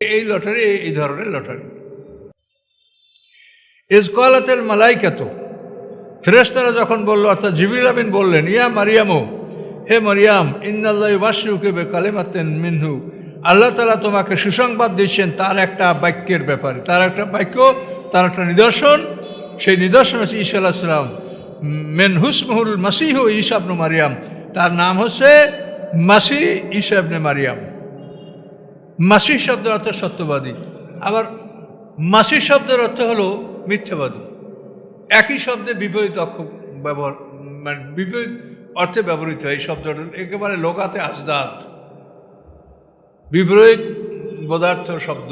এই লটারি, এই- ধরনের লটারি। ইজকালাতেল মালাইকাত। ফেরেস্তারা যখন বলল, অর্থাৎ জিবির আমিন বললেন, ইয়া মারিয়ামো, হে মারিয়াম ইন্দাল্লাহ বাসুকে বে কালেমাতেন মিনহু। আল্লাহ তালা তোমাকে সুসংবাদ দিচ্ছেন তার একটা বাক্যের ব্যাপারে। তার একটা বাক্য, তার একটা নিদর্শন। সেই নিদর্শন হচ্ছে ঈশা আল্লাহ সাল্লাম মেনহুসমহুল মাসিহু ঈশাবনু মারিয়াম। তার নাম হচ্ছে মাসি ইসাবনে মারিয়াম। মাসি শব্দের অর্থ সত্যবাদী। আবার মাসি শব্দের অর্থ হলো মিথ্যাবাদী। একই শব্দে বিপরীত অক্ষ ব্যবহার মানে বিপরীত অর্থে ব্যবহৃত হয় এই শব্দটা। একেবারে লোকাতে আজদাত বিপরীত পদার্থ শব্দ।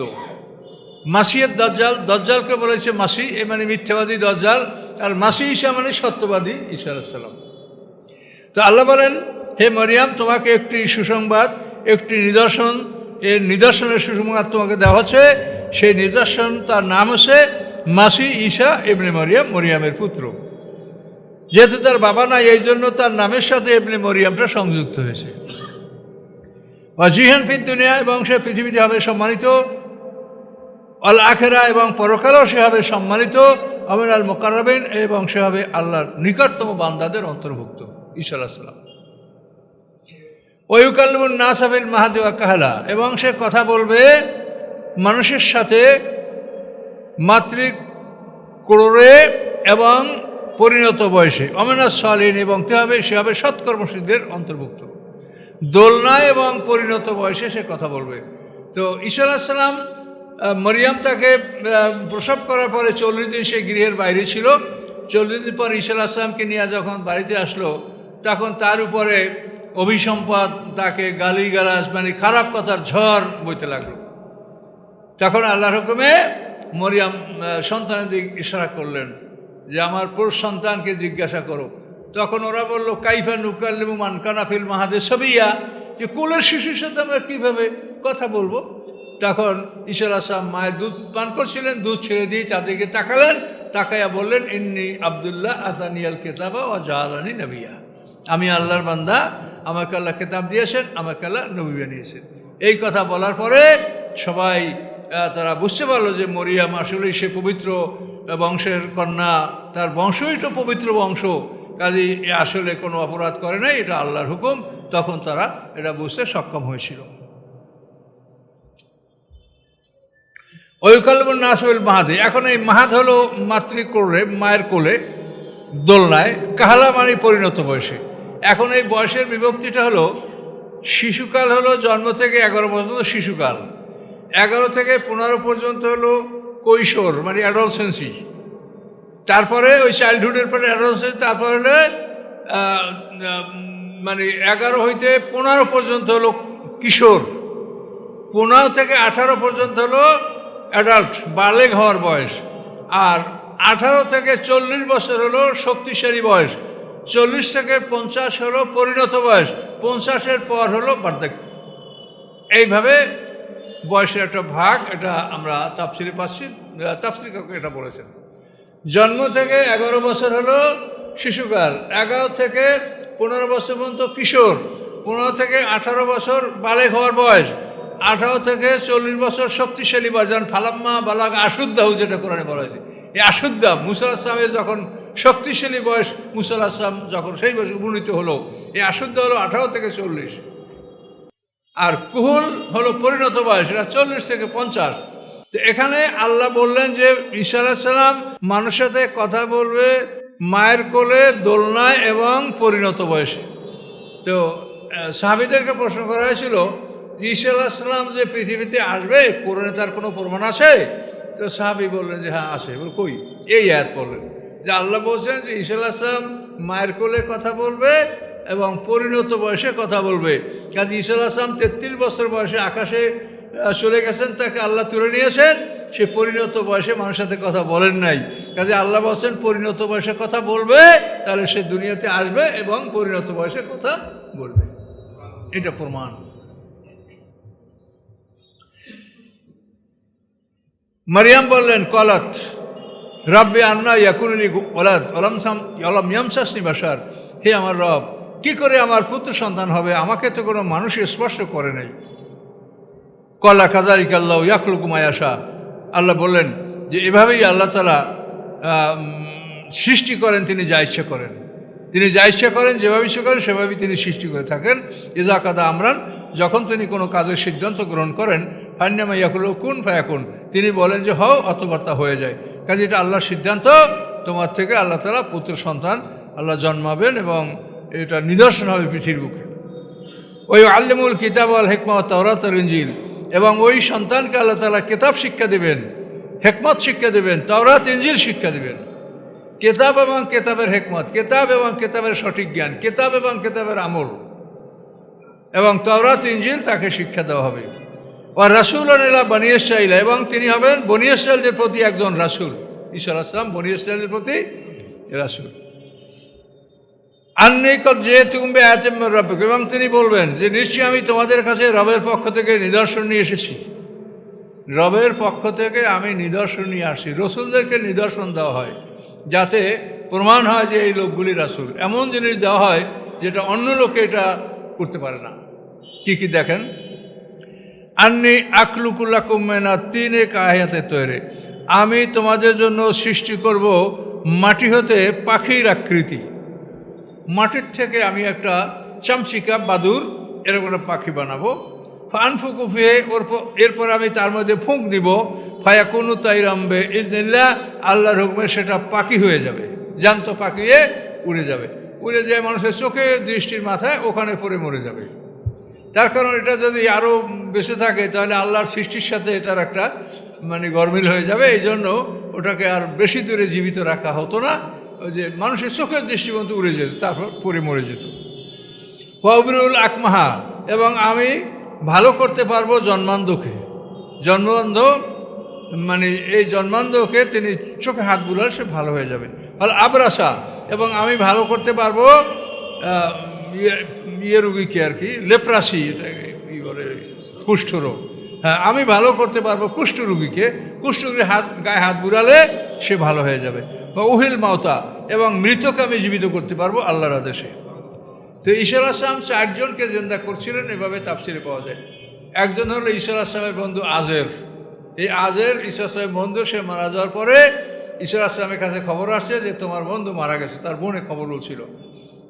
মাসিয়ের দজ্জাল, দজ্জালকে বলেছে মাসি, এ মানে মিথ্যাবাদী দজ্জাল, আর মাসি ঈশা মানে সত্যবাদী ঈশা সালাম। তো আল্লাহ বলেন, হে মরিয়াম, তোমাকে একটি সুসংবাদ, একটি নিদর্শন এর নিদর্শনের সুসংবাদ তোমাকে দেওয়া হচ্ছে, সেই নিদর্শন, তার নাম হচ্ছে মাসি ঈশা এবনে মরিয়াম, মরিয়ামের পুত্র। যেহেতু তার বাবা নাই, এই জন্য তার নামের সাথে এবনে মরিয়ামটা সংযুক্ত হয়েছে। বা জিহান ফিদ দুনিয়া এবং সে পৃথিবীতে হবে সম্মানিত অল আখেরা এবং পরকালেও সে হবে সম্মানিত আমিন আল মোকারবিন এবং সে হবে আল্লাহর নিকটতম বান্দাদের অন্তর্ভুক্ত, ঈশা আল্লাহ ওয়ুকাল্লুন নাসাবিল মাহাদেওয়া কাহালা। এবং সে কথা বলবে মানুষের সাথে মাতৃ ক্রোড়ে এবং পরিণত বয়সে। অমেনা সালিন এবং তে হবে? সে হবে সৎকর্মসীদের অন্তর্ভুক্ত। দোলনা এবং পরিণত বয়সে সে কথা বলবে। তো ঈশ্বর সালাম মরিয়াম তাকে প্রসব করার পরে চল্লিশ দিন সে গৃহের বাইরে ছিল। চল্লিশ দিন পর ঈশ্বর আসলামকে নিয়ে যখন বাড়িতে আসলো, তখন তার উপরে অভিসম্পদ তাকে গালিগালাজ মানে খারাপ কথার ঝড় বইতে লাগল। তখন আল্লাহর হুকুমে মরিয়াম সন্তানের দিক ইশারা করলেন যে, আমার পুরুষ সন্তানকে জিজ্ঞাসা করো। তখন ওরা বলল, কাইফা নুকাল্লিমু মান কানাফিল মাহাদে সবিয়া? যে, কুলের শিশুর সাথে আমরা কীভাবে কথা বলব? তখন ঈশ্বর আসাম মায়ের দুধ পান করছিলেন, দুধ ছেড়ে দিয়ে তাদেরকে তাকালেন, তাকাইয়া বললেন, ইন্নি আবদুল্লাহ আতানিয়াল কেতাবা ও জাহালানি নবিয়া। আমি আল্লাহর বান্দা আমাকে আল্লাহ কেতাব দিয়েছেন, আমাকে আল্লাহ নবী বানিয়েছেন। এই কথা বলার পরে সবাই তারা বুঝতে পারল যে মরিয়াম আসলেই সে পবিত্র বংশের কন্যা। তার বংশই তো পবিত্র বংশ। কাজে এ আসলে কোনো অপরাধ করে নাই, এটা আল্লাহর হুকুম। তখন তারা এটা বুঝতে সক্ষম হয়েছিল। ঐকালবুল নাসবিল মাহাদে। এখন এই মাহাদ হলো মাতৃ কোলে, মায়ের কোলে, দোলনায় কাহালা মানে পরিণত বয়সে। এখন এই বয়সের বিভক্তিটা হলো, শিশুকাল হলো জন্ম থেকে এগারো পর্যন্ত শিশুকাল। এগারো থেকে পনেরো পর্যন্ত হলো কৈশোর মানে অ্যাডলসেন্সি তারপরে ওই চাইল্ডহুডের পরে অ্যাডলসেন্স তারপরে হলে মানে এগারো হইতে পনেরো পর্যন্ত হলো কিশোর। পনেরো থেকে আঠারো পর্যন্ত হলো অ্যাডাল্ট বালেগ হওয়ার বয়স। আর আঠারো থেকে চল্লিশ বছর হলো শক্তিশালী বয়স। চল্লিশ থেকে পঞ্চাশ হলো পরিণত বয়স, পঞ্চাশের পর হলো বার্ধক্য। এইভাবে বয়সের একটা ভাগ, এটা আমরা তাপসিরে পাচ্ছি তাপসির কাকু এটা বলেছেন। জন্ম থেকে এগারো বছর হলো শিশুকাল, এগারো থেকে পনেরো বছর পর্যন্ত কিশোর, পনেরো থেকে আঠারো বছর বালেক হওয়ার বয়স, আঠারো থেকে চল্লিশ বছর শক্তিশালী বয়স যেমন ফালাম্মা বালাগ আশুদ্দাহ যেটা কোরআনে বলা হয়েছে। এই আশুদ্দা মুসাল আসলামের যখন শক্তিশালী বয়স মুসাল আসলাম যখন সেই বয়স উপনীত হলো, এই আশুদ্দা হলো আঠারো থেকে চল্লিশ। আর কুহুল হলো পরিণত বয়স, এটা চল্লিশ থেকে পঞ্চাশ। তো এখানে আল্লাহ বললেন যে ঈশা সালাম মানুষের সাথে কথা বলবে মায়ের কোলে, দোলনায় এবং পরিণত বয়সে। তো সাহাবীদেরকে প্রশ্ন করা হয়েছিল ঈশা সালাম যে পৃথিবীতে আসবে, কোরআনে তার কোনো প্রমাণ আছে? তো সাহাবি বললেন যে হ্যাঁ আছে। কই? এই আয়াত বললেন। যে আল্লাহ বলছেন যে ঈশা সালাম মায়ের কোলে কথা বলবে এবং পরিণত বয়সে কথা বলবে। কাজে ঈশা আসলাম তেত্রিশ বছর বয়সে আকাশে চলে গেছেন, তাকে আল্লাহ তুলে নিয়েছেন। সে পরিণত বয়সে মানুষের সাথে কথা বলেন নাই। কাজে আল্লাহ বলছেন, পরিণত বয়সে কথা বলবে, তাহলে সে দুনিয়াতে আসবে এবং পরিণত বয়সে কথা বলবে। এটা প্রমাণ। মারিয়াম বললেন, কলাত। রব্বে আন্না ইয়াকুলি ওলাদ অলম সাম অলম ইয়ামসাসনি বাসার হে আমার রব, কি করে আমার পুত্র সন্তান হবে? আমাকে তো কোনো মানুষ স্পর্শ করে নাই। কলা কাজারিক আল্লাহ ইয়াকলুকুমায়াশা আল্লাহ বললেন যে, এভাবেই আল্লাহ তালা সৃষ্টি করেন, তিনি যা ইচ্ছা করেন। তিনি যা ইচ্ছা করেন, যেভাবে ইচ্ছা করেন, সেভাবেই তিনি সৃষ্টি করে থাকেন। ইজা কাদা আমরান, যখন তিনি কোনো কাজের সিদ্ধান্ত গ্রহণ করেন ফান্যামা ইয়াকুল কুন ফায়াকুন। তিনি বলেন যে, হও অথবা তা হয়ে যায়। কাজে এটা আল্লাহর সিদ্ধান্ত। তোমার থেকে আল্লাহ তালা পুত্র সন্তান আল্লাহ জন্মাবেন এবং এটা নিদর্শন হবে পৃথিবীর বুকে। ওই আল্লিমুল কিতাব আল হেকমা তওরাত ইঞ্জিল এবং ওই সন্তানকে আল্লাহ তালা কেতাব শিক্ষা দেবেন, হেকমত শিক্ষা দেবেন, তওরাত ইঞ্জিল শিক্ষা দেবেন। কেতাব এবং কেতাবের হেকমত, কেতাব এবং কেতাবের সঠিক জ্ঞান, কেতাব এবং কেতাবের আমল। এবং তওরাত ইঞ্জিল তাকে শিক্ষা দেওয়া হবে। ও রাসুল আনিলা বনিয়েসাইলা এবং তিনি হবেন বনিয়েসাইলদের প্রতি একজন রাসুল। ঈশ্বর আসলাম বনিয়েসাইলদের প্রতি রাসুল। আন্নিকত যে তুমি আতেম্যর রব্বিক, এবং তিনি বলবেন যে, নিশ্চয়ই আমি তোমাদের কাছে রবের পক্ষ থেকে নিদর্শন নিয়ে এসেছি। রবের পক্ষ থেকে আমি নিদর্শন নিয়ে আসি রসুলদেরকে নিদর্শন দেওয়া হয়, যাতে প্রমাণ হয় যে এই লোকগুলি রাসুল। এমন জিনিস দেওয়া হয় যেটা অন্য লোকে এটা করতে পারে না। কি কি দেখেন? আন্নি আকলুকুল্লা কুম্মেনা তিনে কাহিয়াতে তৈরি। আমি তোমাদের জন্য সৃষ্টি করব মাটি হতে পাখির আকৃতি। মাটির থেকে আমি একটা চামচিকা বাদুর, এরকম একটা পাখি বানাবো। ফান ফুকুফিয়ে ওর প- এরপর আমি তার মধ্যে ফুঁক দিব। ফায়া কোনো তাই রামবে ইজনিল্লা, আল্লাহর হুকমে সেটা পাখি হয়ে যাবে। জ্যান্ত পাখিয়ে উড়ে যাবে। উড়ে যায় মানুষের চোখে দৃষ্টির মাথায় ওখানে পড়ে মরে যাবে। তার কারণ এটা যদি আরও বেঁচে থাকে, তাহলে আল্লাহর সৃষ্টির সাথে এটার একটা মানে গরমিল হয়ে যাবে। এই জন্য ওটাকে আর বেশি দূরে জীবিত রাখা হতো না। ওই যে মানুষের চোখের দৃষ্টিবন্ত উড়ে যেত, তারপর পরে মরে যেত। ওয়াবরুল আকমাহা, এবং আমি ভালো করতে পারব জন্মান্ধকে। জন্মান্ধ মানে এই জন্মান্ধকে তিনি চোখে হাত বুলার সে ভালো হয়ে যাবে। ফলে আবরাসা এবং আমি ভালো করতে পারব ইয়ে ইয়ে রুগীকে আর কি? লেপ্রাসি এটাকে কি বলে, কুষ্ঠরোগ। হ্যাঁ আমি ভালো করতে পারব কুষ্ঠ রুগীকে। কুষ্ঠ রুগীর হাত, গায়ে হাত বুড়ালে সে ভালো হয়ে যাবে। বা উহিল মাওতা এবং মৃতকে আমি জীবিত করতে পারব আল্লাহর আদেশে। তো ঈশ্বর আসলাম চারজনকে জেন্দা করছিলেন, এভাবে তাপসিরে পাওয়া যায়। একজন হলো ঈশ্বর আসলামের বন্ধু আজের। এই আজের ঈশ্বর আসলামের বন্ধু, সে মারা যাওয়ার পরে ঈশ্বর আসলামের কাছে খবর আসছে যে তোমার বন্ধু মারা গেছে, তার বোনে খবর বলছিল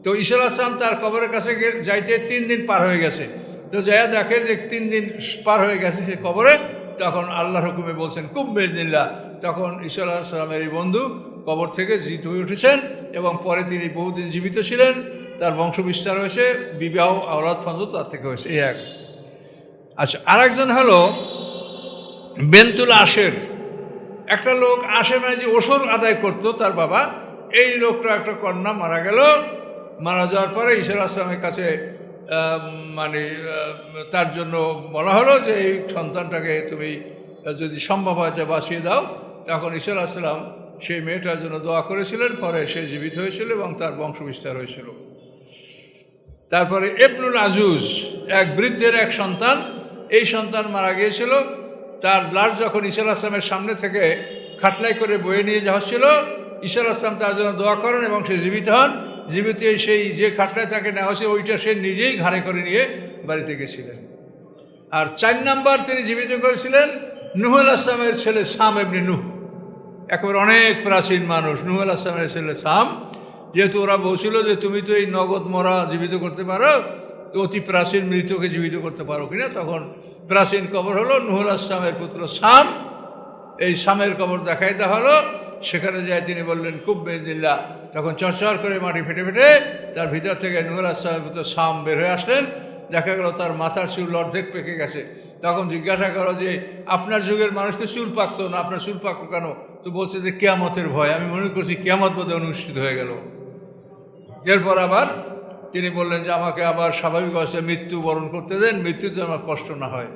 তো ঈশ্বর আসলাম, তার কবরের কাছে যাইতে তিন দিন পার হয়ে গেছে। তো যাইয়া দেখে যে তিন দিন পার হয়ে গেছে সে কবরে, তখন আল্লাহর হুকুমে বলছেন খুব বেজনিল্লা তখন ঈশ্বর আসলামের এই বন্ধু কবর থেকে জিত হয়ে উঠেছেন এবং পরে তিনি বহুদিন জীবিত ছিলেন। তার বংশ বিস্তার হয়েছে, বিবাহ, আওলাদ ফন্দ তার থেকে হয়েছে, এই এক। আচ্ছা আরেকজন হলো বেন্তুল আশের। একটা লোক আসে মানে যে ওষুধ আদায় করতো তার বাবা, এই লোকটা একটা কন্যা মারা গেল। মারা যাওয়ার পরে ঈশ্বর আসলামের কাছে মানে তার জন্য বলা হলো যে এই সন্তানটাকে তুমি যদি সম্ভব হয় বাঁচিয়ে দাও। তখন ঈশ্বর আসলাম সেই মেয়েটার জন্য দোয়া করেছিলেন। পরে সে জীবিত হয়েছিল এবং তার বংশ বিস্তার হয়েছিল। তারপরে এবনুল আজুজ এক বৃদ্ধের এক সন্তান, এই সন্তান মারা গিয়েছিল। তার লাশ যখন ঈশ্বর আসলামের সামনে থেকে খাটলাই করে বয়ে নিয়ে যাওয়া হচ্ছিল, ঈশ্বর আসলাম তার জন্য দোয়া করেন এবং সে জীবিত হন। জীবিত সেই যে খাটলায় তাকে নেওয়া হয়েছে ওইটা সে নিজেই ঘাড়ে করে নিয়ে বাড়িতে গেছিলেন। আর চার নাম্বার তিনি জীবিত করেছিলেন নুহুল আসলামের ছেলে সাম এমনি নুহ। একেবারে অনেক প্রাচীন মানুষ, নুহুল আসলামের ছেলে সাম যেহেতু ওরা বলছিল যে তুমি তো এই নগদ মরা জীবিত করতে পারো, অতি প্রাচীন মৃতকে জীবিত করতে পারো কিনা, তখন প্রাচীন কবর হলো নুহুল আসলামের পুত্র সাম এই সামের কবর দেখাই দেওয়া হলো সেখানে যায় তিনি বললেন, খুব বেদিল্লা। তখন চরচর করে মাটি ফেটে ফেটে তার ভিতর থেকে নুহুল আসলামের সাম বের হয়ে আসলেন। দেখা গেল তার মাথার চুল অর্ধেক পেকে গেছে। তখন জিজ্ঞাসা করো যে, আপনার যুগের মানুষ তো চুল পাকতো না, আপনার চুল পাকতো কেন? তো বলছে যে, কেয়ামতের ভয়। আমি মনে করছি কেয়ামত বোধহয় অনুষ্ঠিত হয়ে গেল। এরপর আবার তিনি বললেন যে, আমাকে আবার স্বাভাবিক অবস্থায় মৃত্যু বরণ করতে দেন। মৃত্যুতে আমার কষ্ট না হয়।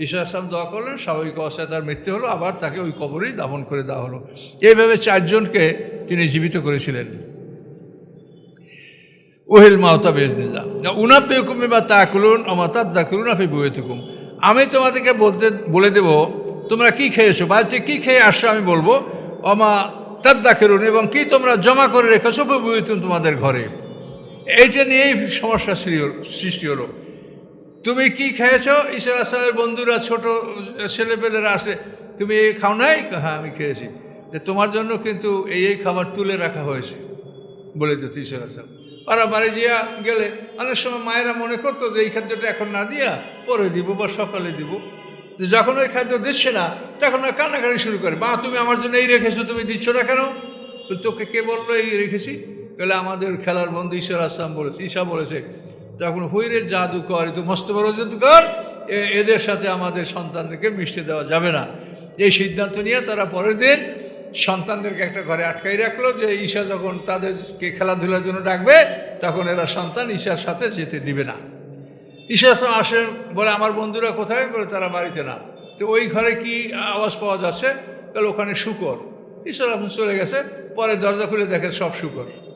ঈশ্বর আসলাম দোয়া করলেন, স্বাভাবিক অবস্থায় তার মৃত্যু হলো, আবার তাকে ওই কবরেই দাফন করে দেওয়া হলো। এইভাবে চারজনকে তিনি জীবিত করেছিলেন। ওহেল মাহতা বেজনিল্লা উনাপে হুকুমে বা তা করুন অমাতাব দা করুন আপনি বয়ে থুকুম আমি তোমাদেরকে বলতে, বলে দেব, তোমরা কি খেয়েছো? বাড়িতে কি খেয়ে আসছো আমি বলব অমা তাদ্দা খেরুন এবং কি তোমরা জমা করে রেখেছো বুয়েতুন তোমাদের ঘরে। এইটা নিয়েই সমস্যা সৃষ্টি হলো। তুমি কি খেয়েছো? ঈশ্বর আসলামের বন্ধুরা ছোট ছেলেপেলেরা আসে তুমি এই খাও নাই? হ্যাঁ আমি খেয়েছি। যে, তোমার জন্য কিন্তু এই এই খাবার তুলে রাখা হয়েছে। বলে দিত ঈশ্বর আসলাম ওরা বাড়ি দিয়া গেলে অনেক সময় মায়েরা মনে করতো যে, এই খাদ্যটা এখন না দিয়া পরে দিব বা সকালে দিব। যখন ওই খাদ্য দিচ্ছে না, তখন ওরা কান্নাকাটি শুরু করে, বা, তুমি আমার জন্য এই রেখেছো, তুমি দিচ্ছ না কেন? তো তোকে কে বলল, এই রেখেছি? বলে, আমাদের খেলার বন্ধু ঈশ্বর আসলাম বলেছে। ঈশা বলেছে তখন হইরে জাদুকর এ তো মস্ত বড় জাদুকর এদের সাথে আমাদের সন্তানদেরকে মিশতে দেওয়া যাবে না। এই সিদ্ধান্ত নিয়ে তারা পরের দিন সন্তানদেরকে একটা ঘরে আটকাই রাখল যে ঈশা যখন তাদেরকে খেলাধুলার জন্য ডাকবে, তখন এরা সন্তান ঈশার সাথে যেতে দিবে না। ঈশা আসেন, বলে, আমার বন্ধুরা কোথায়? বলে, তারা বাড়িতে না। তো ওই ঘরে কি আওয়াজ পাওয়া যাচ্ছে? তাহলে ওখানে শুকর। ঈশ্বর চলে গেছে, পরে দরজা খুলে দেখে সব শুকর।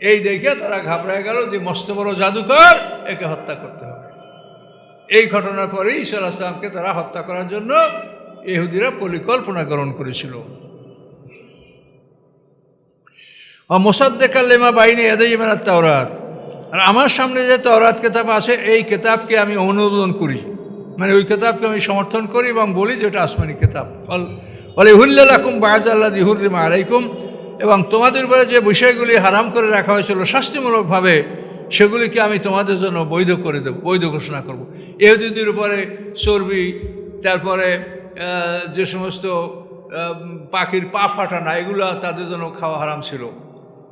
এই দেখে তারা ঘাবড়ায় গেল যে মস্ত বড় জাদুকর একে হত্যা করতে হবে। এই ঘটনার পরে ঈশ্বর আসলামকে তারা হত্যা করার জন্য ইহুদিরা পরিকল্পনা গ্রহণ করেছিল। মোসাদ্দেকা লেমা এদের ইমানাত তাওরাত। আর আমার সামনে যে তাওরাত কেতাব আছে, এই কেতাবকে আমি অনুমোদন করি। মানে ওই কেতাবকে আমি সমর্থন করি এবং বলি যে এটা আসমানি কেতাব। ফল বলে হুল্লাকুম বায়দাল্লা জিহুরিমা আলাইকুম। এবং তোমাদের উপরে যে বিষয়গুলি হারাম করে রাখা হয়েছিল শাস্তিমূলকভাবে, সেগুলিকে আমি তোমাদের জন্য বৈধ করে দেব, বৈধ ঘোষণা করব। এহুদিদের উপরে চর্বি, তারপরে যে সমস্ত পাখির পা ফাটানা, এগুলো তাদের জন্য খাওয়া হারাম ছিল।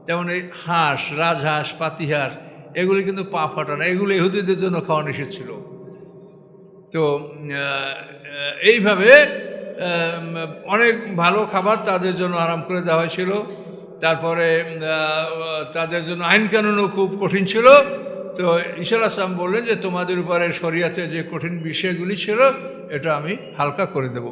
যেমন এই হাঁস, রাজহাঁস, পাতিহাঁস, এগুলি কিন্তু পা ফাটানা, এগুলো ইহুদিদের জন্য খাওয়া নিষেধ ছিল। তো এইভাবে অনেক ভালো খাবার তাদের জন্য আরাম করে দেওয়া হয়েছিল। তারপরে তাদের জন্য আইন কানুনও খুব কঠিন ছিল। তো ঈশ্বর আসলাম বললেন যে, তোমাদের উপরে শরিয়াতে যে কঠিন বিষয়গুলি ছিল, এটা আমি হালকা করে দেব।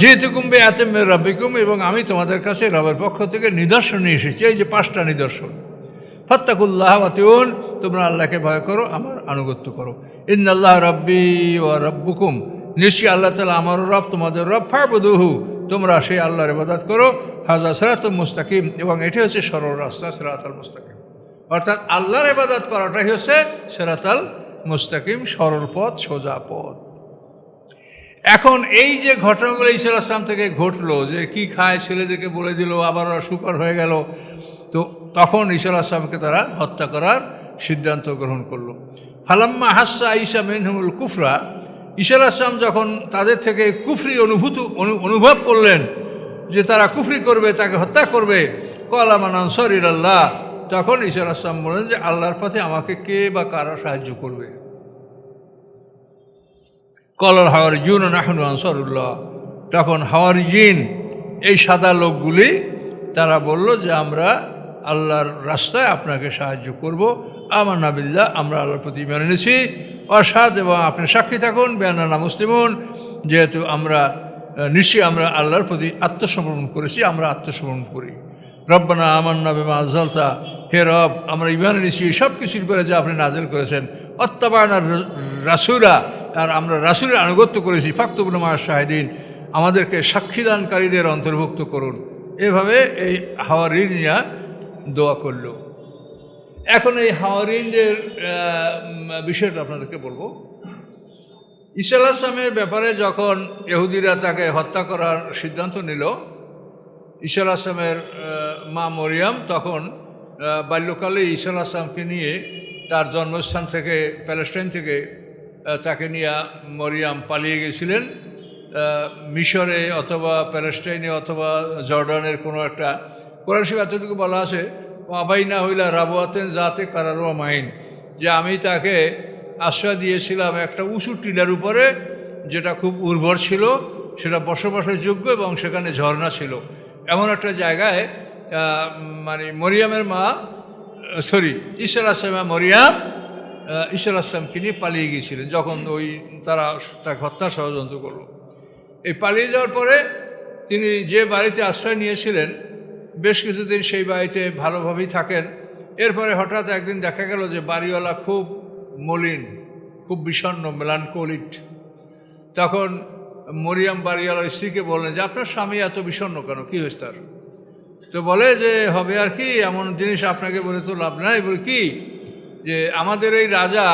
যেহেতু কুম্বে আতেমের রব্বিকুম, এবং আমি তোমাদের কাছে রবের পক্ষ থেকে নিদর্শন নিয়ে এসেছি। এই যে পাঁচটা নিদর্শন। ফত্তাকুল্লাহ আতিউন তোমরা আল্লাহকে ভয় করো, আমার আনুগত্য করো। ইন আল্লাহ রব্বি ও রব্বুকুম, নিশ্চয়ই আল্লাহ তালা আমারও রব, তোমাদের রব, ফাবুদুহু, তোমরা সেই আল্লাহর ইবাদত করো। হাজা সেরাতুল মুস্তাকিম, এবং এটি হচ্ছে সরল রাস্তা, সেরাতাল মুস্তাকিম। অর্থাৎ আল্লাহর ইবাদত করাটাই হচ্ছে সেরাতাল মুস্তাকিম, সরল পথ, সোজা পথ। এখন এই যে ঘটনাগুলো আসলাম থেকে ঘটলো, যে কি খায় ছেলেদেরকে বলে দিল, আবার শুকর হয়ে গেল তখন ঈশ্বর আসলামকে তারা হত্যা করার সিদ্ধান্ত গ্রহণ করল। ফালাম্মা হাসা ঈশা মেনহুল কুফরা ঈশ্বর আসলাম যখন তাদের থেকে কুফরি অনুভূত, অনু- অনুভব করলেন যে তারা কুফরি করবে, তাকে হত্যা করবে কলামান আনসরির আল্লাহ তখন ঈশ্বর আসলাম বলেন যে আল্লাহর পথে আমাকে কে বা কারা সাহায্য করবে? কলার হাওয়ার জুন নাহনু আনসারুল্লাহ, তখন হাওয়ার জিন এই সাদা লোকগুলি তারা বলল যে আমরা আল্লাহর রাস্তায় আপনাকে সাহায্য করব। আমার নাবিল্লা আমরা আল্লাহর প্রতি মেনে নিয়েছি অসাদ এবং আপনি সাক্ষী থাকুন বেয়ানা মুসলিমুন যেহেতু আমরা নিশ্চয়ই আমরা আল্লাহর প্রতি আত্মসমর্পণ করেছি, আমরা আত্মসমর্পণ করি। রব্বানা আমার নবে আজলতা হে রব, আমরা ইমান নিছি সব কিছুর করে যা আপনি নাজেল করেছেন। অত্যাবায়নার রাসুরা আর আমরা রাসুলের আনুগত্য করেছি। ফাক্তবুলমা শাহিদিন, আমাদেরকে সাক্ষীদানকারীদের অন্তর্ভুক্ত করুন। এভাবে এই হাওয়ারিনিয়া দোয়া করল। এখন এই হাওয়ারিনদের বিষয়টা আপনাদেরকে বলব। ঈসা আসলামের ব্যাপারে যখন ইহুদিরা তাকে হত্যা করার সিদ্ধান্ত নিল ঈশা আসলামের মা মরিয়াম তখন বাল্যকালে ঈশা আসলামকে নিয়ে তার জন্মস্থান থেকে, প্যালেস্টাইন থেকে তাকে নিয়ে মরিয়াম পালিয়ে গেছিলেন। মিশরে অথবা প্যালেস্টাইনে অথবা জর্ডানের কোনো একটা কোরআন শিব এতটুকু বলা আছে আবাই না হইলা রাবুয়াতেন যাতে কারারো মাইন যে আমি তাকে আশ্রয় দিয়েছিলাম একটা উঁচু টিলার উপরে, যেটা খুব উর্বর ছিল, সেটা বসবাসের যোগ্য এবং সেখানে ঝর্ণা ছিল। এমন একটা জায়গায় মানে মরিয়ামের মা, সরি ঈশ্বর আসলামা মরিয়াম ঈশ্বর আসলামকে নিয়ে পালিয়ে গিয়েছিলেন, যখন ওই তারা তাকে হত্যার ষড়যন্ত্র করল। এই পালিয়ে যাওয়ার পরে তিনি যে বাড়িতে আশ্রয় নিয়েছিলেন বেশ কিছুদিন সেই বাড়িতে ভালোভাবেই থাকেন। এরপরে হঠাৎ একদিন দেখা গেল যে বাড়িওয়ালা খুব মলিন, খুব বিষণ্ণ মেলানকোলিট তখন মরিয়াম বাড়িওয়ালার স্ত্রীকে বললেন, যে আপনার স্বামী এত বিষণ্ণ কেন? কী হয়েছে তার? তো বলে যে, হবে আর কি, এমন জিনিস আপনাকে বলে তো লাভ নাই। বলে, কি? যে আমাদের এই রাজা,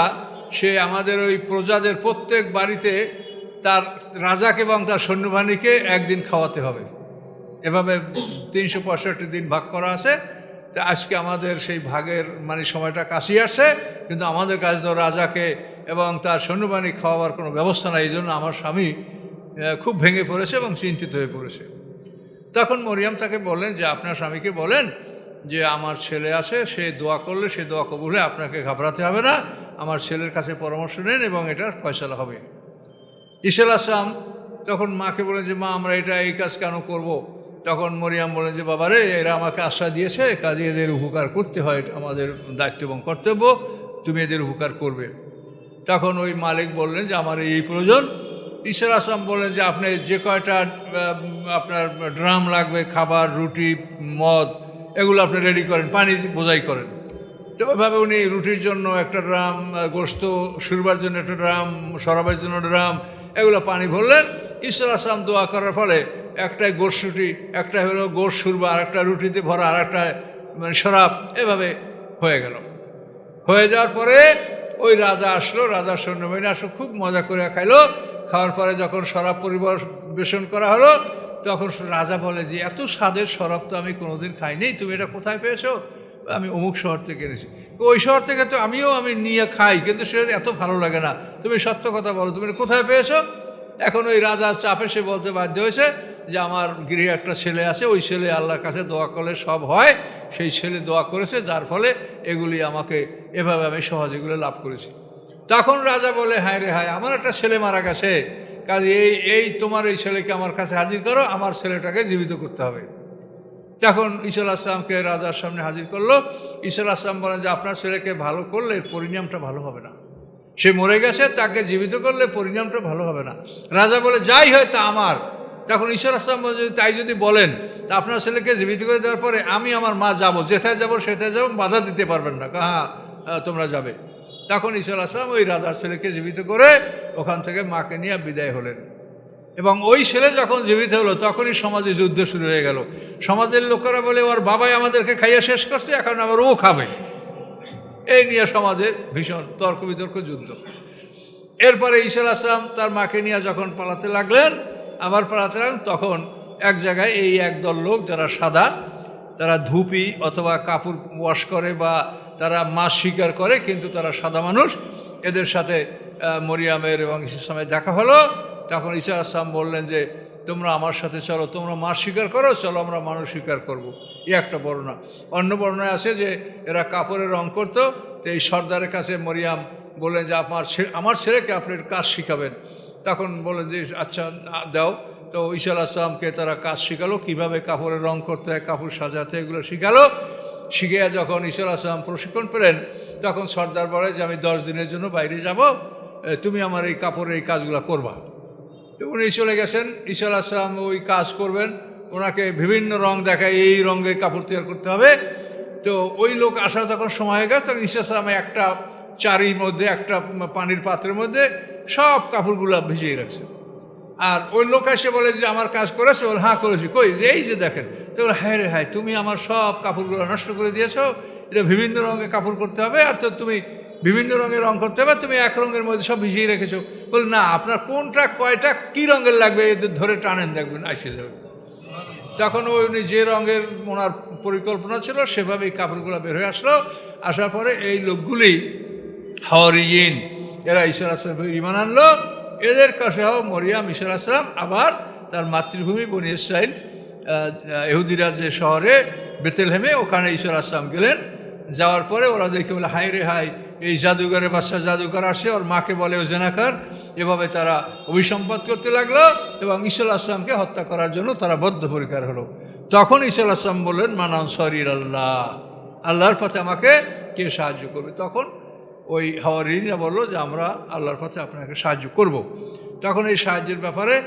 সে আমাদের ওই প্রজাদের প্রত্যেক বাড়িতে তার রাজাকে এবং তার সৈন্যবাহিনীকে একদিন খাওয়াতে হবে। এভাবে তিনশো পঁয়ষট্টি দিন ভাগ করা আছে। তা আজকে আমাদের সেই ভাগের মানে সময়টা কাশি আসছে, কিন্তু আমাদের কাছে তো রাজাকে এবং তার সৈন্যবাহিনী খাওয়াবার কোনো ব্যবস্থা নাই, এই জন্য আমার স্বামী খুব ভেঙে পড়েছে এবং চিন্তিত হয়ে পড়েছে। তখন মরিয়াম তাকে বলেন যে, আপনার স্বামীকে বলেন যে, আমার ছেলে আছে, সে দোয়া করলে, সে দোয়া কবুলে আপনাকে ঘাবড়াতে হবে না, আমার ছেলের কাছে পরামর্শ নেন এবং এটার ফয়সলা হবে। ঈশাল আসলাম, তখন মাকে বলেন যে, মা, আমরা এটা এই কাজ কেন করব। তখন মরিয়াম বলেন যে বাবা রে এরা আমাকে আশা দিয়েছে, কাজে এদের উপকার করতে হয়, আমাদের দায়িত্ব এবং কর্তব্য, তুমি এদের উপকার করবে। তখন ওই মালিক বললেন যে, আমার এই প্রয়োজন। ঈশ্বর আসলাম বললেন যে, আপনি যে কয়টা আপনার ড্রাম লাগবে, খাবার, রুটি, মদ, এগুলো আপনি রেডি করেন, পানি বোঝাই করেন। তো ওইভাবে উনি রুটির জন্য একটা ড্রাম গোস্ত সুরবার জন্য একটা ড্রাম শরাবের জন্য ড্রাম, এগুলো পানি ভরলেন। ঈশ্বর আসলাম দোয়া করার ফলে একটাই গোস রুটি একটা হলো গোস সুরবা আর একটা রুটিতে ভরা আর একটা মানে শরাব, এভাবে হয়ে গেল। হয়ে যাওয়ার পরে ওই রাজা আসলো রাজার সৈন্যবাহিনী আসলো, খুব মজা করে খাইলো। খাওয়ার পরে যখন শরাব পরিবেশন করা হলো, তখন রাজা বলে, যে এত স্বাদের শরাব তো আমি কোনোদিন খাইনি, তুমি এটা কোথায় পেয়েছ? আমি অমুক শহর থেকে এনেছি। ওই শহর থেকে তো আমিও, আমি নিয়ে খাই, কিন্তু সেটা এত ভালো লাগে না। তুমি সত্য কথা বলো, তুমি কোথায় পেয়েছ? এখন ওই রাজার চাপে সে বলতে বাধ্য হয়েছে যে আমার গৃহে একটা ছেলে আছে, ওই ছেলে আল্লাহর কাছে দোয়া করলে সব হয়। সেই ছেলে দোয়া করেছে, যার ফলে এগুলি আমাকে এভাবে আমি সহজ এগুলো লাভ করেছি। তখন রাজা বলে, হায় রে হায়, আমার একটা ছেলে মারা গেছে। কাজে এই এই তোমার এই ছেলেকে আমার কাছে হাজির করো, আমার ছেলেটাকে জীবিত করতে হবে। তখন ঈশ্বর আসলামকে রাজার সামনে হাজির করল। ঈশ্বর আসলাম বলেন যে, আপনার ছেলেকে ভালো করলে পরিণামটা ভালো হবে না। সে মরে গেছে, তাকে জীবিত করলে পরিণামটা ভালো হবে না। রাজা বলে, যাই হয় তা আমার। তখন ঈশ্বর আসলাম যদি তাই যদি বলেন, তা আপনার ছেলেকে জীবিত করে দেওয়ার পরে আমি আমার মা যাব, যেথায় যাব সেথায় যাব, বাধা দিতে পারবেন না। হ্যাঁ তোমরা যাবে। তখন ঈশ্বর আসলাম ওই রাজার ছেলেকে জীবিত করে ওখান থেকে মাকে নিয়ে বিদায় হলেন। এবং ওই ছেলে যখন জীবিত হলো, তখনই সমাজে যুদ্ধ শুরু হয়ে গেল। সমাজের লোকেরা বলে, ওর বাবাই আমাদেরকে খাইয়ে শেষ করছে, এখন আবার ও খাবে। এই নিয়ে সমাজে ভীষণ তর্ক বিতর্ক যুদ্ধ এরপরে ঈশ্বর আসলাম তার মাকে নিয়ে যখন পালাতে লাগলেন, আবার পালাতে লাগলেন, তখন এক জায়গায় এই একদল লোক যারা সাদা তারা ধুপি অথবা কাপড় ওয়াশ করে বা তারা মাছ শিকার করে, কিন্তু তারা সাদা মানুষ, এদের সাথে মরিয়ামের এবং ইসলামের দেখা হলো তখন ঈশ্বর আসলাম বললেন যে, তোমরা আমার সাথে চলো, তোমরা মাছ শিকার করো, চলো আমরা মানুষ শিকার করব। এই একটা বর্ণনা। অন্য বর্ণনায় আছে যে, এরা কাপড়ের রং করতো, তো এই সর্দারের কাছে মরিয়াম বললেন যে, আমার আমার ছেলেকে আপনি কাজ শিখাবেন। তখন বললেন যে আচ্ছা দাও। তো ঈশাল আসলামকে তারা কাজ শিখালো, কীভাবে কাপড়ের রং করতে হয়, কাপড় সাজাতে এগুলো শিখালো। শিখে যখন ঈশাল আসলাম প্রশিক্ষণ পেলেন, তখন সর্দার বলে যে, আমি দশ দিনের জন্য বাইরে যাব তুমি আমার এই কাপড়ের এই কাজগুলো করবা। তো উনি চলে গেছেন ঈশাল আসলাম ওই কাজ করবেন। ওনাকে বিভিন্ন রং দেখায়, এই রঙের কাপড় তৈরি করতে হবে। তো ওই লোক আসার যখন সময় হয়ে গেছে, তখন আসলাম একটা চারির মধ্যে, একটা পানির পাত্রের মধ্যে সব কাপড়গুলো ভিজিয়ে রাখছে। আর ওই লোক এসে বলে যে, আমার কাজ করেছে? বলে হ্যাঁ করেছি। কই? যে এই যে দেখেন। তো হ্যাঁ রে হ্যাঁ তুমি আমার সব কাপড়গুলো নষ্ট করে দিয়েছ। এটা বিভিন্ন রঙের কাপড় করতে হবে আর তো তুমি বিভিন্ন রঙের রং করতে হবে, তুমি এক রঙের মধ্যে সব ভিজিয়ে রেখেছো। বলে, না, আপনার কোনটা, কয়টা, কি রঙের লাগবে? এদের ধরে টানেন দেখবেন আসে যাবে। তখন ওই উনি যে রঙের ওনার পরিকল্পনা ছিল, সেভাবেই কাপড়গুলো বের হয়ে আসলো। আসার পরে এই লোকগুলি হাওয়ারিজিন এরা ঈশ্বর আসলাম ইমান আনলো। এদের কাছে কাছেও মরিয়াম ঈশ্বর আসলাম আবার তার মাতৃভূমি বনি ইসরাইল এহুদিরা যে শহরে বেতেলহেমে, ওখানে ঈশ্বর আসলাম গেলেন। যাওয়ার পরে ওরা দেখে বলে হাই রে হাই এই জাদুঘরের বাচ্চা জাদুঘর আসে, ওর মাকে বলে, ও জেনাকার এভাবে তারা অভিসম্পাদ করতে লাগল এবং ঈশ্বর আসলামকে হত্যা করার জন্য তারা বদ্ধপরিকার হলো। তখন ঈশ্বর আসলাম বললেন মানান শরীর আল্লাহ, আল্লাহর পথে আমাকে কে সাহায্য করবে? তখন ওই হাওয়ারিরা বলল যে, আমরা আল্লাহর পথে আপনাকে সাহায্য করব। তখন এই সাহায্যের ব্যাপারে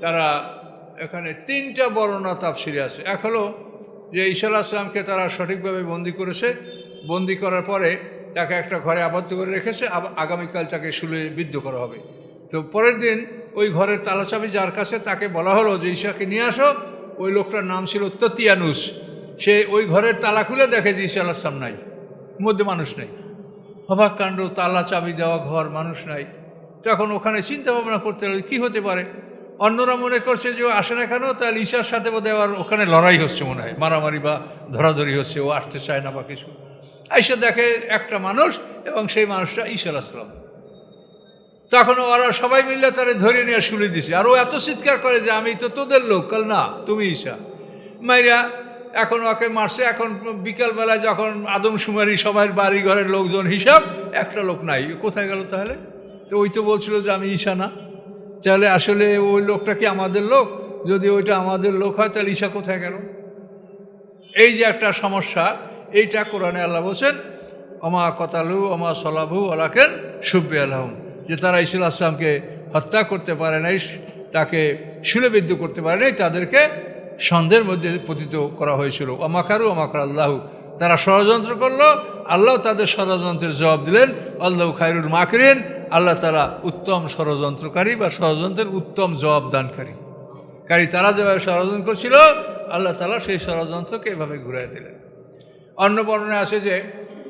তারা এখানে তিনটা বর্ণনা তাপসিরে আছে। এক হলো যে ঈশা আসলামকে তারা সঠিকভাবে বন্দি করেছে। বন্দি করার পরে তাকে একটা ঘরে আবদ্ধ করে রেখেছে। আগামীকাল তাকে শুলে বিদ্ধ করা হবে। তো পরের দিন ওই ঘরের তালাচাবি যার কাছে তাকে বলা হলো যে, ঈশাকে নিয়ে আসো। ওই লোকটার নাম ছিল ততিয়ানুস। সে ওই ঘরের তালা খুলে দেখে যে, ঈশা আসলাম নাই, মধ্যে মানুষ নেই। অবাক কাণ্ড তালা চাবি দেওয়া ঘর, মানুষ নাই। তখন ওখানে চিন্তা ভাবনা করতে হবে কী হতে পারে? অন্যরা মনে করছে যে, ও আসে না কেন? তাহলে ঈশার সাথে বোধহয় আবার ওখানে লড়াই হচ্ছে মনে হয়, মারামারি বা ধরাধরি হচ্ছে, ও আসতে চায় না বা কিছু। আইসা দেখে একটা মানুষ এবং সেই মানুষটা ঈশা আসলাম তখন ওরা সবাই মিলে তারে ধরে নিয়ে শুলে দিছে। আর ও এত চিৎকার করে যে আমি তো তোদের লোক, কাল না, তুমি ঈশা। মাইরা, এখন ওকে মারছে, এখন বিকালবেলা যখন আদমশুমারি সবার বাড়ি ঘরের লোকজন হিসাব, একটা লোক নাই। কোথায় গেল তাহলে? তো ওই তো বলছিল যে আমি ঈশা না। তাহলে আসলে ওই লোকটা কি আমাদের লোক? যদি ওইটা আমাদের লোক হয়, তাহলে ঈশা কোথায় গেল? এই যে একটা সমস্যা, এইটা কোরআনে আল্লাহ বলছেন অমা কতালু অমা সলাভু আলাকেন সুব্বে আলহম যে তারা ইসুল আসলামকে হত্যা করতে পারে নাই, তাকে শিলবিদ্ধ করতে পারে নাই, তাদেরকে সন্দেহের মধ্যে পতিত করা হয়েছিল। অমাকারু অমাকার আল্লাহ। তারা ষড়যন্ত্র করল, আল্লাহ তাদের ষড়যন্ত্রের জবাব দিলেন, আল্লাহ খায়রুল মাকরিন, আল্লাহ তারা উত্তম ষড়যন্ত্রকারী বা ষড়যন্ত্রের উত্তম জবাব দানকারী কারী তারা যেভাবে ষড়যন্ত্র করছিল, আল্লাহ তালা সেই ষড়যন্ত্রকে এভাবে ঘুরাই দিলেন। অন্য বর্ণনে আছে যে,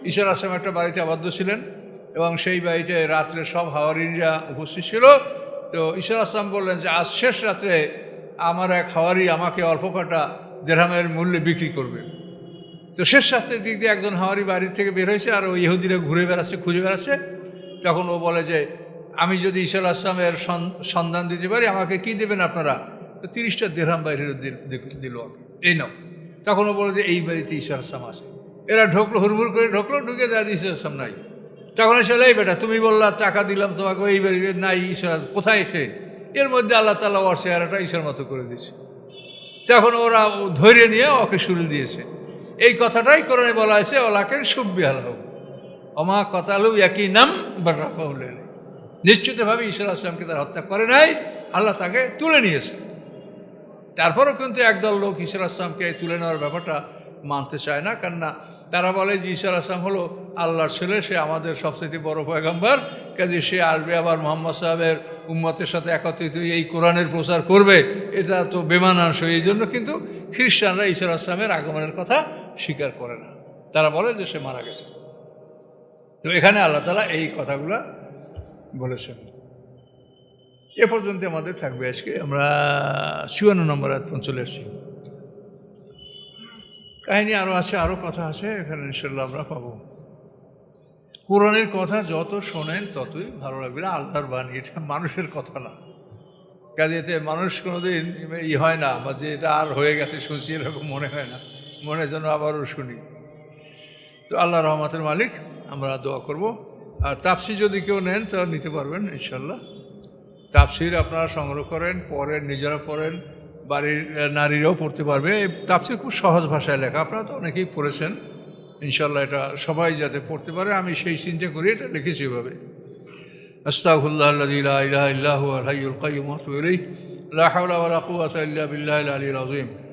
ঈশ্বর আসলাম একটা বাড়িতে আবদ্ধ ছিলেন। এবং সেই বাড়িতে রাত্রে সব হাওয়ারিরা উপস্থিত ছিল। তো ঈশ্বর আসলাম বললেন যে, আজ শেষ রাত্রে আমার এক হাওয়ারি আমাকে অল্প কটা দেড়হামের মূল্যে বিক্রি করবে। তো শেষ রাত্রের দিক দিয়ে একজন হাওয়ারি বাড়ির থেকে বের হয়েছে আর ওই ইহুদিরা ঘুরে বেড়াচ্ছে, খুঁজে বেড়াচ্ছে। তখন ও বলে যে, আমি যদি ঈশ্বর আসলামের সন্ধান দিতে পারি, আমাকে কি দেবেন আপনারা? তো তিরিশটা দেড়হাম বাইরে দিল। এই নাও। তখন ও বলে যে, এই বাড়িতে ঈশ্বর আসলাম আছে। এরা ঢোকলো, হুড়মুড় করে ঢোকলো, ঢুকে দেয় ঈশ্বর আসলাম নাই। তখন এসে এই বেটা, তুমি বললা, টাকা দিলাম তোমাকে, এই বাড়িতে নাই ঈশ্বর, কোথায় এসে এর মধ্যে আল্লাহ তালা ওর চেহারাটা ঈশ্বর মতো করে দিয়েছে। তখন ওরা ধৈর্য নিয়ে ওকে শুরু দিয়েছে। এই কথাটাই কোরআনে বলা হয়েছে, ওলাকে সুব্বি আলহ অমা কতালু একই নাম বা রাফাউল নিশ্চিতভাবে ঈশ্বর আসলামকে তার হত্যা করে নাই, আল্লাহ তাকে তুলে নিয়েছে। তারপরেও কিন্তু একদল লোক ঈশ্বর আসলামকে তুলে নেওয়ার ব্যাপারটা মানতে চায় না, কেননা তারা বলে যে, ঈশ্বর আসলাম হলো আল্লাহর ছেলে, সে আমাদের সবচেয়ে বড় পয়গম্বর। কাজে সে আসবে আবার মোহাম্মদ সাহেবের উম্মতের সাথে একত্রিত এই কোরআনের প্রচার করবে। এটা তো বেমানাংশ এই জন্য কিন্তু খ্রিস্টানরা ঈশ্বর আসলামের আগমনের কথা স্বীকার করে না। তারা বলে যে সে মারা গেছে। তো এখানে আল্লাহ তালা এই কথাগুলো বলেছেন। এ পর্যন্ত আমাদের থাকবে আজকে। আমরা চুয়ান্ন নম্বর পর্যন্ত চলে এসেছি কাহিনী আরও আছে আরও কথা আছে। এখানে ইনশাল্লাহ আমরা পাবো। কোরআনের কথা যত শোনেন, ততই ভালো লাগবে না। আল্লাহর বাণী, এটা মানুষের কথা না। কাজে এতে মানুষ কোনোদিন ই হয় না, বা যে এটা আর হয়ে গেছে শুনছি, এরকম মনে হয় না। মনে যেন আবারও শুনি। তো আল্লাহ রহমতের মালিক, আমরা দোয়া করব। আর তাপসি যদি কেউ নেন, তা নিতে পারবেন ইনশাল্লাহ তাপসির আপনারা সংগ্রহ করেন, পড়েন, নিজেরা পড়েন, বাড়ির নারীরাও পড়তে পারবে। এই তাপসির খুব সহজ ভাষায় লেখা, আপনারা তো অনেকেই পড়েছেন। ইনশাল্লাহ এটা সবাই যাতে পড়তে পারে, আমি সেই চিন্তা করি, এটা লিখেছি এভাবে। আস্তাহুল্লাহ আল্লাহ লা ইলাহা ইল্লা হুয়াল হাইয়ুল কাইয়্যুম ওয়া লা